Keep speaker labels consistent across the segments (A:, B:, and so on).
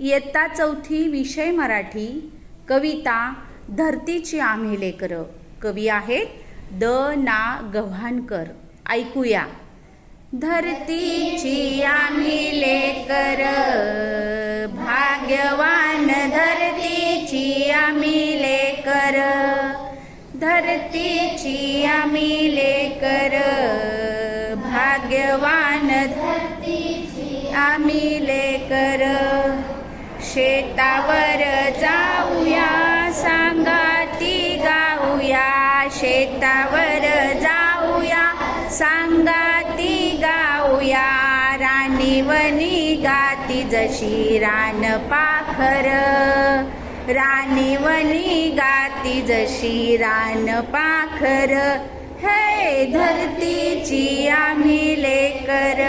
A: इयत्ता चौथी विषय मराठी कविता धरतीची आम्ही लेकर. कवी आहेत द. ना. गव्हाणकर. ऐकूया. धरतीची आम्ही लेकर. भाग्यवान धरतीची आम्ही लेकर. धरतीची आम्ही लेकर. भाग्यवान धरतीची आम्ही लेकर. शेतावर जाऊया सांगाती गाऊया. शेतावर जाऊया सांगाती गाऊया. राणीवनी गाती जशी रान पाखर. राणीवनी गाती जशी रान पाखर. हे धरतीची आम्ही लेकर.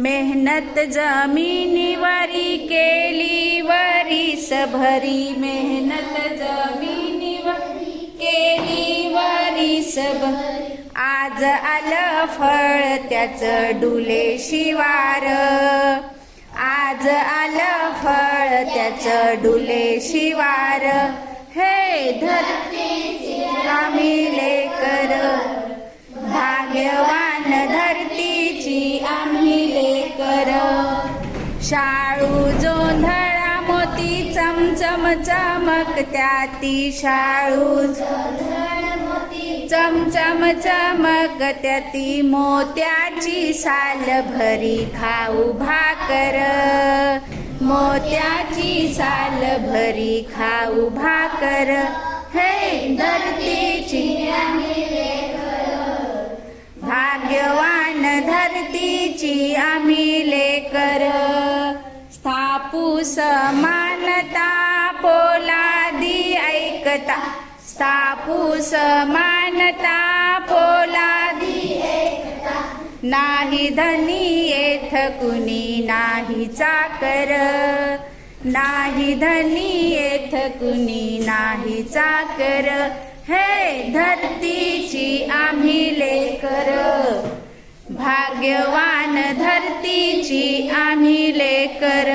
A: मेहनत जमिनीवरी केली वरीस भरी मेहनत जमिनीवरी केली वरीस भरी आज आलं फळ त्याच डुले शिवार. आज आलं फळ त्याच डुले शिवार. हे धरती आम्ही शाळू जोंधळा मोती चमचम चमकत्या ती शाळू चमचम चमकत्या ती मोत्याची साल भरी खाऊ भाकर. मोत्याची साल भरी खाऊ भाकर. हे धरतीची भाग्यवान धरतीची समानता पोलादी ऐकता. स्थापू समानता पोलादी नाही धनी येथ कुणी नाही चाकर. नाही धनी येथ कुणी नाही चाकर. हे धरतीची आम्ही लेकर. भाग्यवान धरतीची आम्ही लेकर.